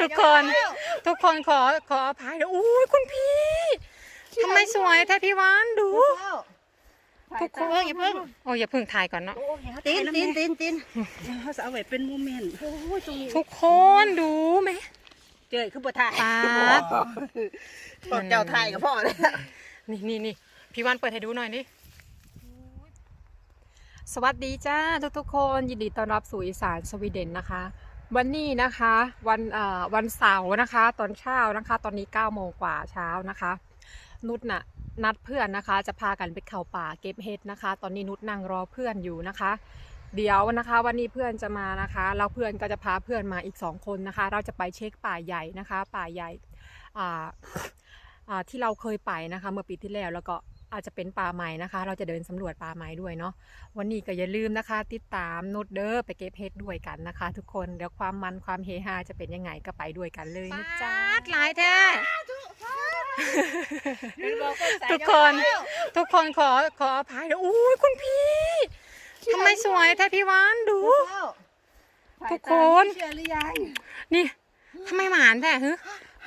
ทุกคนทุกคนขอขออภัยนะอุ้ยคุณพี่ทำไมสวยแท้พี่หวานดูทุกคนอย่าเพิ่งโอ้ยอย่าเพิ่งถ่ายก่อนเนาะตีนตีนตีนตีนเขาจะเอาไว้เป็นโมเมนต์โอ้ยตรงนี้ทุกคนดูไหมเจอคือบ่ถ่ายป๊าบบอกเจ้าถ่ายกับพ่อเลยนี่นี่นี่พี่หวานเปิดให้ดูหน่อยนี่สวัสดีจ้าทุกทุกๆคนยินดีต้อนรับสู่อีสานสวีเดนนะคะ วันนี้นะคะวันวันเสาร์นะคะ ตอนเช้านะคะ ตอนนี้9ก้าโมงกว่าเช้านะคะ นุชน่ะนัดเพื่อนนะคะ จะพากันไปเข้าป่าเก็บเห็ดนะคะ ตอนนี้นุชนั่งรอเพื่อนอยู่นะคะ เดี๋ยวนะคะวันนี้เพื่อนจะมานะคะแล้วเพื่อนก็จะพาเพื่อนมาอีกสองคนนะคะ เราจะไปเช็คป่าใหญ่นะคะ ป่าใหญ่ที่เราเคยไปนะคะ เมื่อปีที่แล้วแล้วก็ อาจจะเป็นป่าใหม่นะคะ เราจะเดินสำรวจป่าใหม่ด้วยเนาะวันนี้ก็อย่าลืมนะคะ ติดตามนุชเด้อไปเก็บเห็ดด้วยกันนะคะ ทุกคนเดี๋ยวความมันความเฮฮาจะเป็นยังไงก็ไปด้วยกันเลยนะจ๊ะหลายแท้ทุกคนทุกคนขอขออภัยนะอุ้ยคุณพี่ทำไมสวยแท้พี่หวานดู ทุกคนเชื่อหรือยังนี่ทำไมหมานแท้ฮึ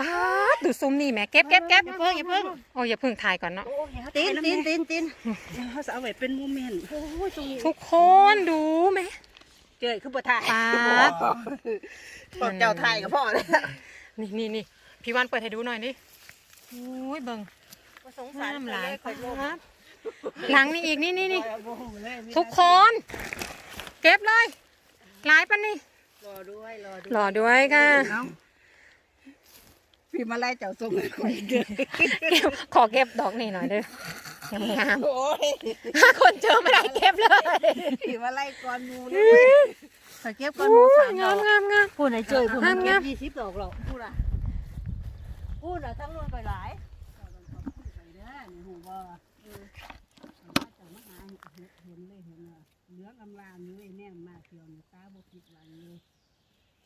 ป๊าดดูซุมนี่แหม่เก็บเก็บเก็บอย่าเพิ่งอย่าเพิ่ง โอ้ยอย่าเพิ่งถ่ายก่อนเนาะ ตีนตีนตีนตีนเขาจะเอาไว้เป็นโมเมนต์โอ้ยตรงนี้ทุกคนดูไหมเจอคือบ่ถ่ายป๊าดบอกเจ้าถ่ายกับพ่อเลยนี่นี่นี่พี่หวานเปิดให้ดูหน่อยดิโอ้ยเบิ่งสงสารน้ำหลายคอยลงครับหลังนี่อีกนี่นี่นี่โอ้โหเลยทุกคน เก็บเลย หลายปันนี่รอด้วยรอด้วยรอด้วยค่ะเอ้า พี่มาไล่เจ้าส่งให้ข่อยเด้อเก็บขอเก็บดอกนี่หน่อยเด้องามโอ้ยๆถ้าคนเจอไม่ได้เก็บเลยพี่มาไล่ก่อนหมูเลยข่อยเก็บก่อนหมูโอ้สายมดงาอมกงามงาม พูดไหนเจอพูดงามเก็งามบยี่สิบดอกหรอกพูดอะพูดอะทั้งรวนไปหลายเหลืองอำลามอยู่ไอ้แน่มาเที่ยวนี่ตาบ่ผิดหวังเลย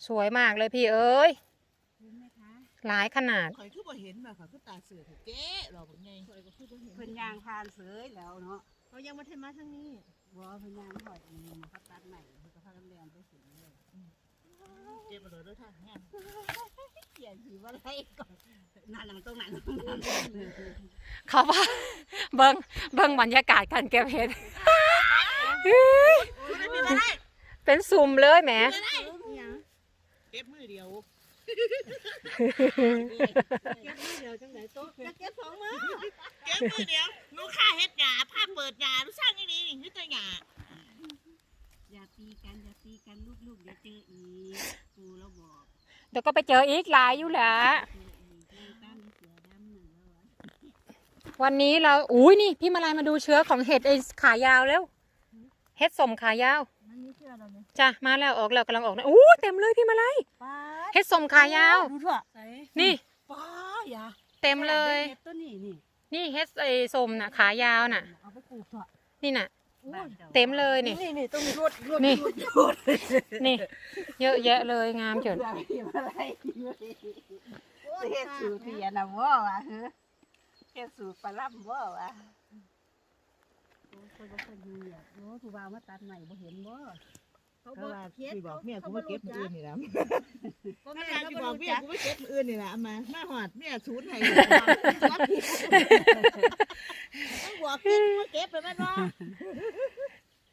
สวยมากเลยพี่เอ้ยเห็นไหมคะ หลายขนาด ข่อยคือบ่เห็นว่าข่อยคือตาเสือถูกเจ๊เราบอกไงเพิ่นยางผ่านเสยแล้วเนาะเขายังมาเทมาทางนี้บ่เพิ่นยางหอดอันนี้มาเขาตัดใหม่เพิ่นก็พากันเรียนไปสิเลยเจ๊มาเลยด้วยทางงานเขียนสิว่าไรก่อนนั่นน่ะมันตรงนั้นตรงนั้นเขาว่าเบิ้งเบิ้งบรรยากาศการเก็บเห็ดเป็นซุ่มเลยแหมเก็บมือเดียวเดี๋ยว จังไหนโต๊ะเก็บสองมือเก็บมือเดียวหนูค่าเฮ็ดหยาผ้าเปิดหยาหนูสร้างอย่างนี้นี่คือตัวหยาอย่าตีกันอย่าตีกันลูกๆเดี๋ยวเจออีกครูเราบอกเดี๋ยวก็ไปเจออีกหลายอยู่แหละเจออีกเรื่องตั้งเสือดำนั่นแล้วอะวันนี้เราอุ้ยนี่พี่มาลายมาดูเชื้อของเห็ดไอ้ขายาวแล้ว เห็ดสมขายาวมันนี่เชื่อเราเนี่ยจ้ะมาแล้วออกแล้วกำลังออกนะอู้เต็มเลยพี่มาลายป้า เห็ดสมขายาว ดูเถอะใส่นี่ป้าอย่าเต็มเลยเฮ็ดตัวนี้นี่นี่เห็ดไอ้สมน่ะขายาวน่ะ เอาไปปลูกเถอะนี่น่ะบ้านจ้าเต็มเลยนี่ นี่นี่ต้องมีรวดรวดนี่ รวดนี่ เยอะแยะเลยงามเจิดอย่าพี่มาไล่เฮ็ดสูตรเพียนะบ่วะเฮ้อเฮ็ดสูตรปลาล่ำบ่วะโอ้ยคนบ่เคยดูอะโอ้ผู้บ่าวมาตัดใหม่บ่เห็นบ่ เขาเพบอราะกว่าเพี้ยนพี่บอกเมียกูมาเก็บมืออื่นนี่นะก็ถ้าแม่การก็พี่บบออกกเพี้เมียยนกูมาเก็บมืออื่นนี่นะเอามามาหอดเมียศูนย์ให้รับผิดต้องบอกพี่มาเก็บไปแม่นบ่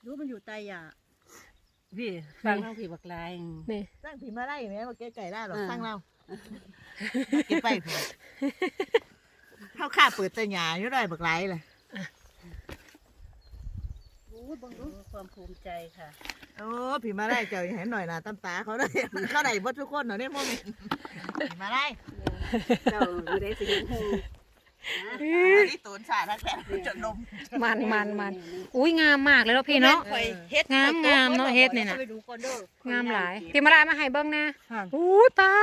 ดูมันอยู่ใต้ยาพี่ฟังเราพี่บักลายนี่สร้างผีมาได้ไหมมาเก็บไก่ได้หรอกอ่าสร้างเราเก็บไปเถอะเข้าข้าเปิดแต่หยาอยู่ได้บักไหลเลยโอ้ ยบังดูความภูมิใจค่ะโอ้ผีมาได้เจ้าอย่าเห็นหน่อยนะตำตาเขาได้เขาได้บดทุกคนเนาะเนี่ยโมเมนผีมาได้เจ้าอยู่ได้สิเห็นฮู้อันนี้ตูนสาดแล้วแค่จนนมมันมันมันอุ้ยงามมากเลยเนาะพี่เนาะข่อยเฮ็ดงามงามเนาะเฮ็ดนี่น่ะอาไปดูก่อนเด้องามหลายพี่มาลายมาให้เบิ้งนะอู้ตา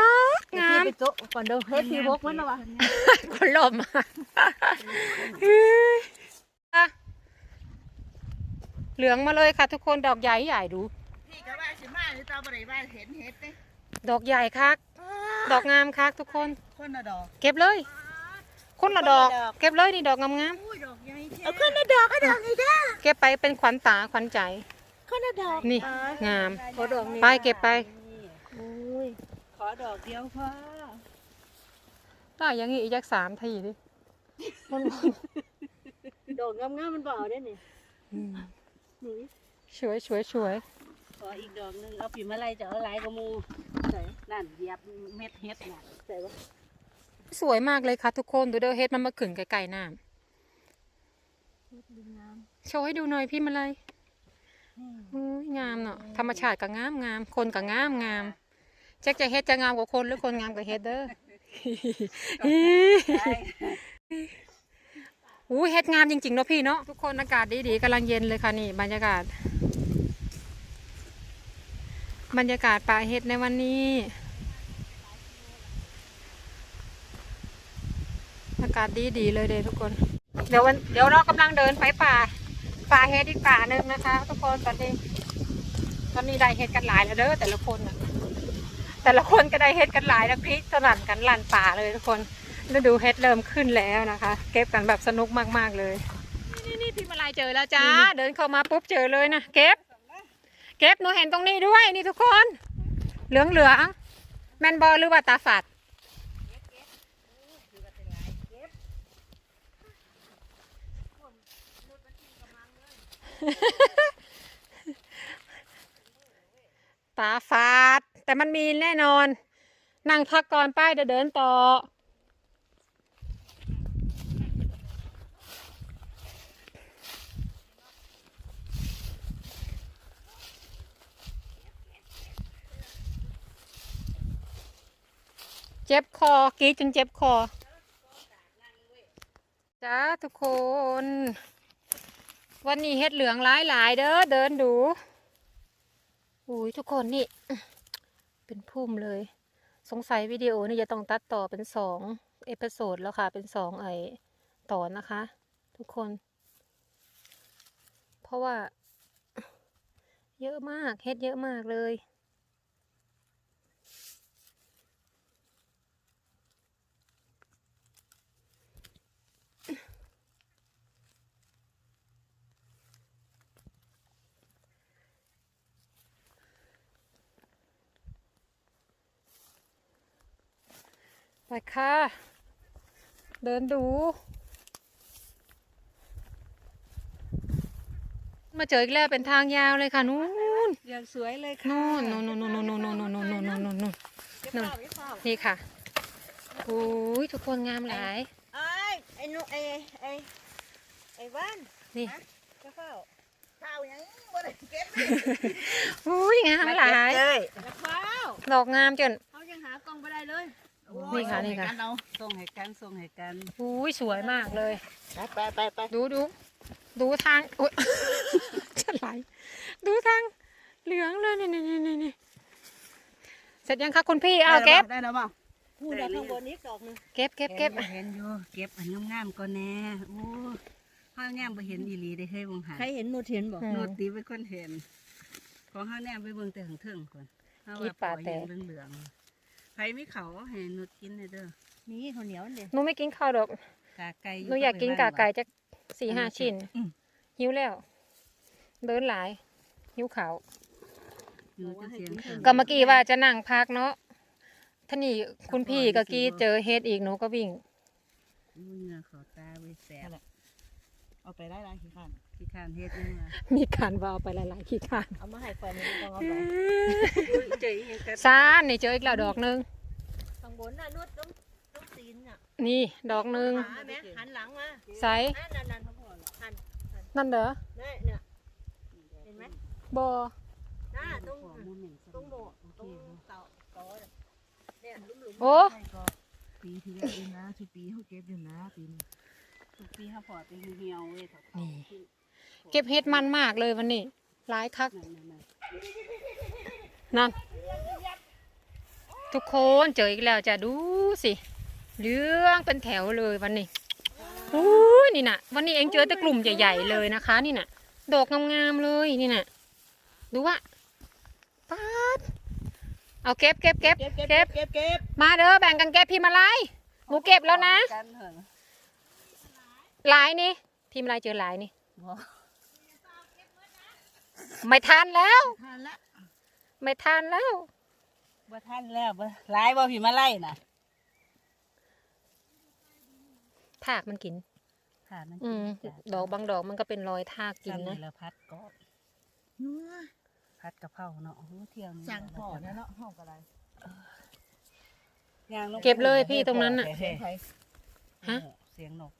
ดงามไปโต๊ะก่อนเด้อเฮ็ดที่บกมันนะวะคนลมเฮ้ยอะ เหลืองมาเลยค่ะ ทุกคนดอกใหญ่ใหญ่ดู พี่ก็ว่าสิมาหรือตาบริว่าเห็นเห็ดเนี่ยดอกใหญ่คัก ดอกงามคักทุกคน คนละดอกเก็บเลย คนละดอก เก็บเลยนี่ดอกงามอุ้ยดอกใหญ่แท้เอาคนละดอกก็ดอกนี่จ้าๆเก็บไปเป็นขวัญตาขวัญใจ คนละดอกนี่งาม ขอดอกนี้ไปเก็บไปโอ้ยดอกเดียวพอได้อยังงี้อีกจักสามทีดิมันดอกงามๆมันบ่เอาได้นี่ นี่สวยสวยสวยขออีกดอกหนึงเอาปีมาลัยจะเอาหลายกว่าหมูใส่นั่นเหยียบเม็ดเฮ็ดน่ะใส่ว่าสวยมากเลยค่ะทุกคนดูเด้อเฮ็ดมันมาขึงไกลๆน้เฮ็ดดีงามำโชว์ให้ดูหน่อยพี่มาเลยอุ้ยงามเนาะธรรมชาติก็งามงามคนก็งามงามแจ็คจะเฮ็ดจะงามกว่าคนหรือคนงามกว่าเฮ็ดเด้อ อู้เฮ็ดงามจริงๆเนาะพี่เนาะทุกคนอากาศดีๆกำลังเย็นเลยค่ะนี่บรรยากาศ บรรยากาศป่าเฮ็ดในวันนี้ อากาศดีๆเลยเด้ทุกคน เดี๋ยววันเดี๋ยวเรากำลังเดินไปป่า ป่าเฮ็ดอีกป่าหนึ่งนะคะ ทุกคนตอนนี้ ตอนนี้ได้เฮ็ดกันหลายแล้วเด้อแต่ละคนแต่ละคนก็ได้เฮ็ดกันหลายแล้วพริกสนั่นกันลั่นป่าเลยทุกคน ฤดูเฮ็ดเริ่มขึ้นแล้วนะคะ เก็บกันแบบสนุกมากๆเลย นี่นี่พี่มาลายเจอแล้วจ้า เดินเข้ามาปุ๊บเจอเลยนะเก็บ เก็บหนูเห็นตรงนี้ด้วยนี่ทุกคน เหลืองเหลืองๆแมนบอลหรือว่าตาฝาดตาฝาด แต่มันมีแน่นอน นั่งพักก่อนป้ายเดี๋ยวเดินต่อ เจ็บคอกรีดจนเจ็บคอจ้าทุกคน วันนี้เฮ็ดเหลืองหลายหลายๆเด้อเดินดูอุ้ยทุกคนนี่ เป็นพุ่มเลย สงสัยวิดีโอนี่จะต้องตัดต่อเป็นสองเอพิโซดแล้วค่ะ เป็นสองไอตอนนะคะ ทุกคน เพราะว่า เยอะมากเฮ็ดเยอะมากเลย ไปค่ะ เดินดู มาเจออีกแล้วเป็นทางยาวเลยค่ะนู้นอย่างสวยเลยค่ะนู่นนู่นนู่นนู่นนู่นนู่นนู่นนู่นนู่นนู่นนู่นนู่นเก็บนู่นเปล่าเก็บเปล่านี่ค่ะโอ้ยทุกคนงามหลายไอ้ไอ้นุไอ้ไอ้ไอ้บ้านนี่เก็บเปล่าข้าวยังบ่ได้เก็บโอ้ยงามหลายเลยเก็บเปล่าดอกงามจนเขายังหากล้องไม่ได้เลย นี่ค่ะนี่ค่ะเอาส่งให้กันส่งให้กันโอ้ยสวยมากเลยไปไปไปดูดูดูทางโอ๊ย จะไหลดูทางเหลืองเลยนี่นี่นี่นี่เสร็จยังคะคุณพี่เอาเก็บได้แล้วบ่พูดข้างบนนี้ดอกหนึงเก็บเก็บเก็บเห็นอยู่เก็บอันงามๆก่อนแน่โอ้ห้าแนมไปเห็นอีหลีได้เคยเบิ่งหาใครเห็นหนูเห็นบอกโนตีเป็นคนเห็น ของห้าแนมไปเบิ่งแต่ถึงเทิงก่อนเฮาว่าปล่อยอย่างเหลืองๆใค รไม่เขาให้นุดกินเลยเด้อมีข้าวเหนียวเด็หนูไม่กินข้าวดอกกาไก่หนูอยากกินกากไก่จักสี่ห้าชิ้นอืมหิวแล้ว เดินหลาย หิวเขาวอยู่จะเสียงเทิงก็เมื่อกี้ว่าจะนั่งพักเนาะท่านี่คุณพี่ก็กี้เจอเฮ็ดอีกหนูก็วิ่งอู้เหงื่อเขาตาไว้แสบ เอาไปได้ไรขี้ข้านที่ข้านเฮ็ดนี่มามีการวาวไปหลายๆขี้ขานเอามาให้ไฟมันต้องเอาไปเจ๋ยยังกันซานนี่เจออีกแล้วดอกหนึงข้างบนน่ะนุดต้องต้องตีนน่ะนี่ดอกหนึงขาแม่หันหลังมาใสนั่นนั่นนั่นเขาบอกหันนั่นเด้อนี่เนี่ยเห็นไหมบอน่าตรงของมุมเหม็นตรงโบตรงเสาโต๊ะเนี่ยหลุมหลุมโอ้ปีที่แล้วเองนะทุกปีเขาเก็บอยู่นะปีนี้ ทุกปีเขาพอเป็นเหี่ยวเว้ยเขานี่ เก็บเฮ็ดมันมากเลยวันนี้หลายคัก นั่นนั่นนั่นนั่น ทุกคนเจออีกแล้วจะดูสิเหลืองเป็นแถวเลยวันนี้อู้ยนี่น่ะวันนี้เองเจอแต่กลุ่มใหญ่ๆเลยนะคะ นี่น่ะดอกงามๆเลยนี่น่ะดูว่าป๊าดเอาเก็บเก็บเก็บเก็บเก็บเก็บเก็บมาเด้อแบ่งกันเก็บพี่มาลายหนูเก็บแล้วนะ กันเถอะ หลายนี่พี่มาลายเจอหลายนี่บ่ไม่ทันแล้ว ทานละไม่ทันแล้ว บ่ทันแล้วบ่หลายบ่พี่มาไล่น่ะทากมันกิน ค่ะมันอืมจ้ะดอกบางดอกมันก็เป็นรอยทากกินซ้ำนะแล้วพัดก็นัวพัดกะเพราเนาะโอ้โหเที่ยวนี้สั่งพ่อเนี่ยเนาะห้องอะไรย่างลงเก็บเลยพี่ตรงนั้นน่ะเฮ้ยใครฮะ เสียงนกเสี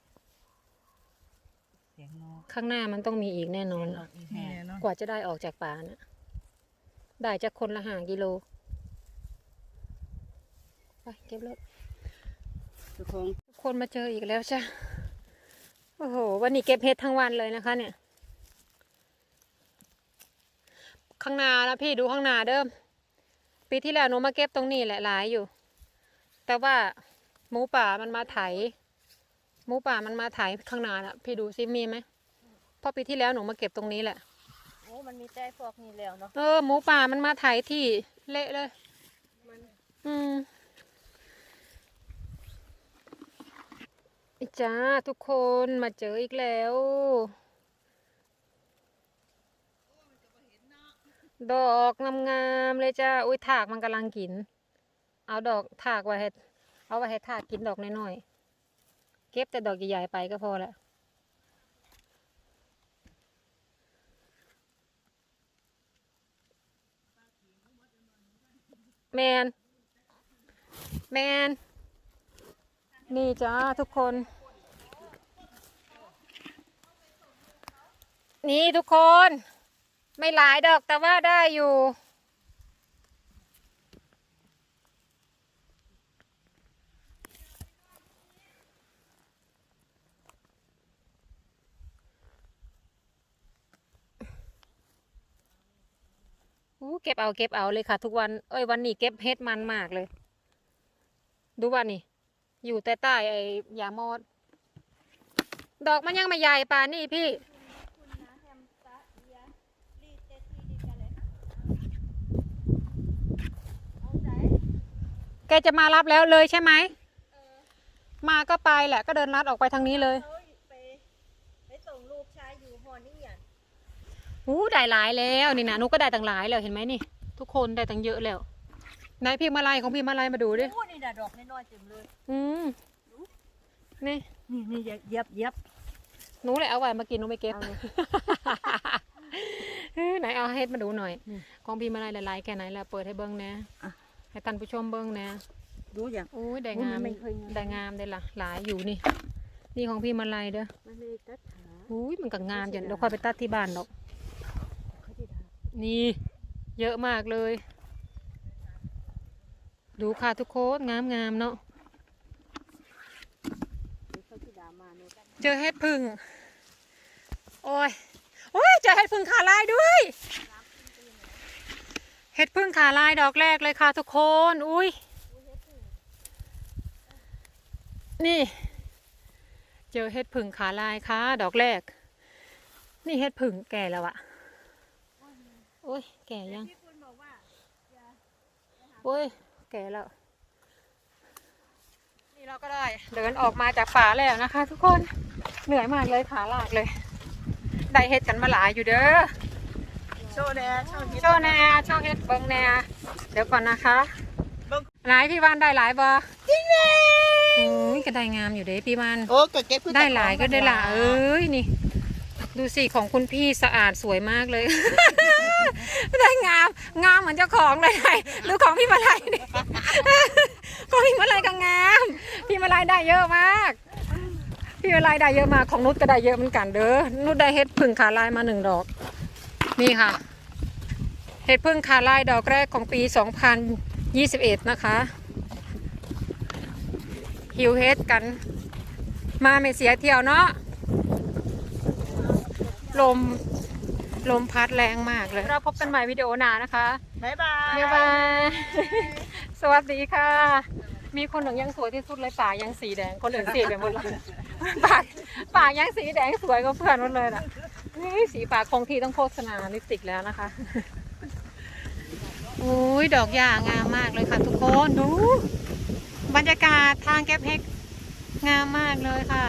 ยงนกข้างหน้ามันต้องมีอีกแน่นอนเสียงนกอีแห่เนี่ยเนาะกว่าจะได้ออกจากป่านะได้จากคนละห่างกิโล ไปเก็บรถ ทุกคนทุกคนมาเจออีกแล้วจ้ะ โอ้โห วันนี้เก็บเห็ดทั้งวันเลยนะคะ เนี่ย ข้างหน้านะพี่ดูข้างหน้าเดิม ปีที่แล้วหนูมาเก็บตรงนี้แหละหลายอยู่ แต่ว่าหมูป่ามันมาไถ หมูป่ามันมาไถข้างหน้าน่ะ พี่ดูซิมีไหมเพราะปีที่แล้วหนูมาเก็บตรงนี้แหละโอ้มันมีแต่พวกนี้แล้วเนาะเออหมูป่ามันมาไถที่เละเลย อืมอิจ้าทุกคนมาเจออีกแล้ว ดอกงามๆเลยจ้าอุ้ยถากมันกำลังกิน เอาดอกถากไว้ให้เอาไว้ให้ถากกินดอกน้อยๆ เก็บแต่ดอกใหญ่ๆไปก็พอละแมน แมน นี่จ้าทุกคน นี่ทุกคน ไม่หลายดอกแต่ว่าได้อยู่ อู้ เก็บเอาเก็บเอาเลยค่ะ ทุกวัน เอ้ยวันนี้เก็บเฮ็ดมันมากเลย ดูว่านี่ อยู่แต่ใต้ไอ้ยามอดดอกมันยังไม่ใหญ่ป่านนี่พี่ แกจะมารับแล้วเลยใช่ไหม มาก็ไปแหละ ก็เดินลัดออกไปทางนี้เลย ไปไปส่งลูกชายอยู่หอนี่อะ อู้ได้หลายแล้วนี่นะนุกก็ได้ตั้งหลายแล้วเห็นไหมนี่ ทุกคนได้ตั้งเยอะแล้วไหนพี่มาลายของพี่มาลายมาดูดิโอ้นี่น่ะดอกน้อยๆเต็มเลย อืมนี่นี่นี่เหย็บเหย็บหนูเลยเอาไว้มากินหนูไม่เก็บเออไหนเอาเฮ็ดมาดูหน่อยของพี่มาลายหลายๆแค่ไหนแล้วเปิดให้เบิ้งนะให้ท่านผู้ชมเบิ้งนะดูอย่างอุ้ยได้อุ้ยงามมันไม่เคยงามได้งามได้ละหลายอยู่นี่ นี่ของพี่มาลายเด้อมันไม่ได้ตัดขาอุ้ยมันก็งามจนเดี๋ยวค่อยไปตัดที่บ้านดอกเขาที่ดา นี่เยอะมากเลย ดูค่ะทุกคนงามงามๆเนาะเจอเห็ดพึ่งโอ้ยโอ้ยเจอเห็ดพึ่งขาลายด้วยเห็ดพึ่งขาลายดอกแรกเลยค่ะทุกคนอุ้ยนี่ เจอเห็ดพึ่งขาลายค่ะดอกแรก นี่เห็ดพึ่งแก่แล้วอะ อ้ย แก่ยังโอ้ย แก่แล้ว นี่เราก็ได้ เดินออกมาจากป่าแล้วนะคะ ทุกคน เหนื่อยมากเลยขาลากเลย ได้เฮ็ดกันมาหลายอยู่เด้อ โชว์แน่โชว์โชว์แหน่โชว์เฮ็ดเบิ้งแหน่เดี๋ยวก่อนนะคะเบิ่งหลายพี่วานได้หลายบ่จริงเลยโอ้ยก็ได้งามอยู่เด้พี่วานโอ้ก็เก็บขึ้นได้หลายก็ได้หลายเอ้ยนี่ ดูสิของคุณพี่สะอาดสวยมากเลย ได้งาม งามเหมือนเจ้าของเลยไงดูของพี่มาลัยดิของพี่มาลัยก็งาม พี่มาลัยได้เยอะมาก พี่มาลัยได้เยอะมาก ของนุชก็ได้เยอะเหมือนกันเด้อ นุชได้เห็ดพึ่งขาลายมาหนึ่งดอก นี่ค่ะ เห็ดพึ่งขาลายดอกแรกของปี 2021 นะคะ หิวเฮ็ดกัน มาไม่เสียเที่ยวเนาะ ลม ลมพัดแรงมากเลย เราพบกันใหม่วิดีโอหน้านะคะบ๊ายบายบ๊ายบาย สวัสดีค่ะ มีคนหนึ่งยังสวยที่สุดเลยปากยังสีแดง คนอื่นสีไปหมดเลยปากปากยังสีแดงสวยกว่าเพื่อนหมดเลยน่ะเฮ้ยสีปากคงที่ต้องโฆษณาลิปสติกแล้วนะคะโอ้ยดอกหญ้างามมากเลยค่ะทุกคนดู บรรยากาศทางแก๊ปเฮกงามมากเลยค่ะ